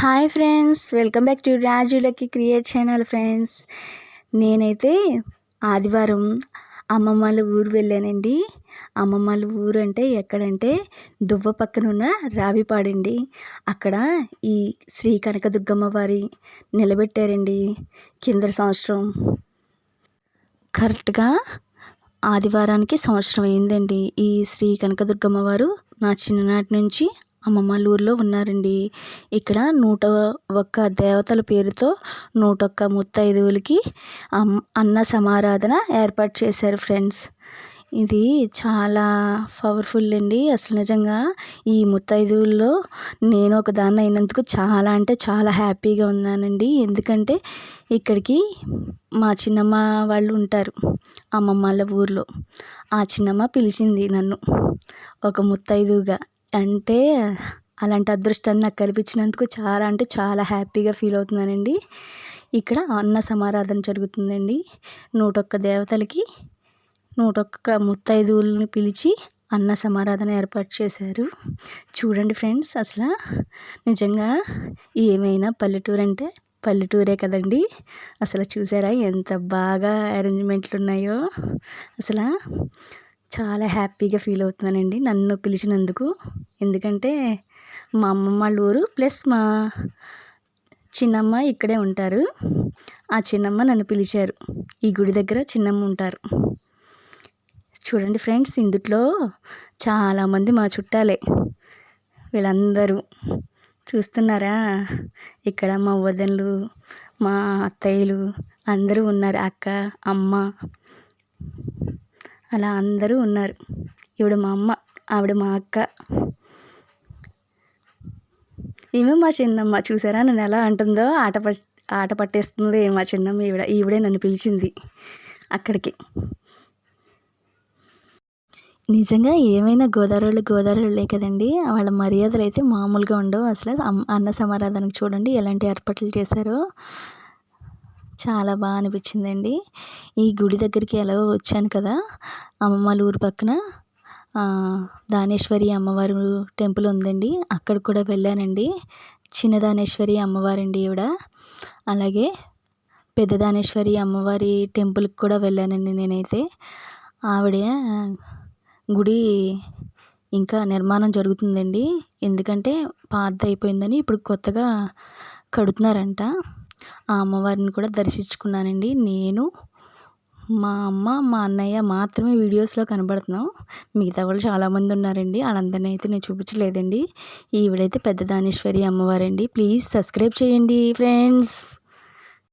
Hi friends welcome back to రాజులకి create channel friends. నేనైతే ఆదివారం అమ్మమ్మల ఊరు వెళ్ళానండి. అమ్మమ్మల ఊరు అంటే ఎక్కడంటే దువ్వ పక్కన ఉన్న రావిపాడండి. అక్కడ ఈ శ్రీ కనకదుర్గమ్మ వారి నిలబెట్టారండి కింద సంవత్సరం. కరెక్ట్గా ఆదివారానికి సంవత్సరం అయిందండి ఈ శ్రీ కనకదుర్గమ్మ వారు నా చిన్ననాటి నుంచి. అమ్మమ్మల ఊర్లో ఉన్నారండి. ఇక్కడ నూట ఒక్క దేవతల పేరుతో నూట ఒక్క ముత్తైదువులకి అన్న సమారాధన ఏర్పాటు చేశారు ఫ్రెండ్స్. ఇది చాలా పవర్ఫుల్ అండి. అసలు నిజంగా ఈ ముత్తైదువుల్లో నేను ఒక దాన్ని అయినందుకు చాలా అంటే చాలా హ్యాపీగా ఉన్నానండి. ఎందుకంటే ఇక్కడికి మా చిన్నమ్మ వాళ్ళు ఉంటారు అమ్మమ్మ వాళ్ళ ఊర్లో. ఆ చిన్నమ్మ పిలిచింది నన్ను. ఒక ముత్తైదువుగా. అంటే అలాంటి అదృష్టాన్ని నాకు కల్పించినందుకు చాలా అంటే చాలా హ్యాపీగా ఫీల్ అవుతున్నానండి. ఇక్కడ అన్న సమారాధన జరుగుతుందండి. నూట ఒక్క దేవతలకి నూట ఒక్క ముత్తైదువుల్ని పిలిచి అన్న సమారాధన ఏర్పాటు చేశారు. చూడండి ఫ్రెండ్స్ అసలు నిజంగా ఏమైనా పల్లెటూరు అంటే పల్లెటూరే కదండి. అసలు చూసారా ఎంత బాగా అరేంజ్మెంట్లు ఉన్నాయో అసలు చాలా హ్యాపీగా ఫీల్ అవుతున్నానండి నన్ను పిలిచినందుకు. ఎందుకంటే మా అమ్మమ్మ వాళ్ళ ఊరు ప్లస్ మా చిన్నమ్మ ఇక్కడే ఉంటారు. ఆ చిన్నమ్మ నన్ను పిలిచారు. ఈ గుడి దగ్గర చిన్నమ్మ ఉంటారు. చూడండి ఫ్రెండ్స్ ఇందుట్లో చాలామంది మా చుట్టాలే. వీళ్ళందరూ చూస్తున్నారా? ఇక్కడ మా వదనలు మా అత్తయ్యలు అందరూ ఉన్నారు. అక్క అమ్మ అలా అందరూ ఉన్నారు. ఈవిడ మా అమ్మ ఆవిడ మా అక్క. ఈమె మా చిన్నమ్మ చూసారా నన్ను ఎలా అంటుందో? ఆట ఆట పట్టేస్తుంది మా చిన్నమ్మ ఈవిడ ఈవిడే నన్ను పిలిచింది అక్కడికి. నిజంగా ఏమైనా గోదావరిలో గోదావరిలే కదండి వాళ్ళ మర్యాదలు అయితే మామూలుగా ఉండవు. అసలు అన్న సమారాధనకు చూడండి ఎలాంటి ఏర్పాట్లు చేశారో. చాలా బాగా అనిపించిందండి. ఈ గుడి దగ్గరికి ఎలాగో వచ్చాను కదా అమ్మమ్మ ఊరు పక్కన దానేశ్వరి అమ్మవారు టెంపుల్ ఉందండి. అక్కడ కూడా వెళ్ళానండి. చిన్న దానేశ్వరి అమ్మవారండి ఈవిడ. అలాగే పెద్ద దానేశ్వరి అమ్మవారి టెంపుల్కి కూడా వెళ్ళానండి నేనైతే. ఆవిడ గుడి ఇంకా నిర్మాణం జరుగుతుందండి. ఎందుకంటే పాతది అయిపోయిందని ఇప్పుడు కొత్తగా కడుతున్నారంట. ఆ అమ్మవారిని కూడా దర్శించుకున్నానండి. నేను మా అమ్మ మా అన్నయ్య మాత్రమే వీడియోస్లో కనబడుతున్నాం. మిగతా వాళ్ళు చాలామంది ఉన్నారండి. వాళ్ళందరినీ అయితే నేను చూపించలేదండి. ఈవిడైతే పెద్ద దానేశ్వరి అమ్మవారండి. ప్లీజ్ సబ్స్క్రైబ్ చేయండి ఫ్రెండ్స్.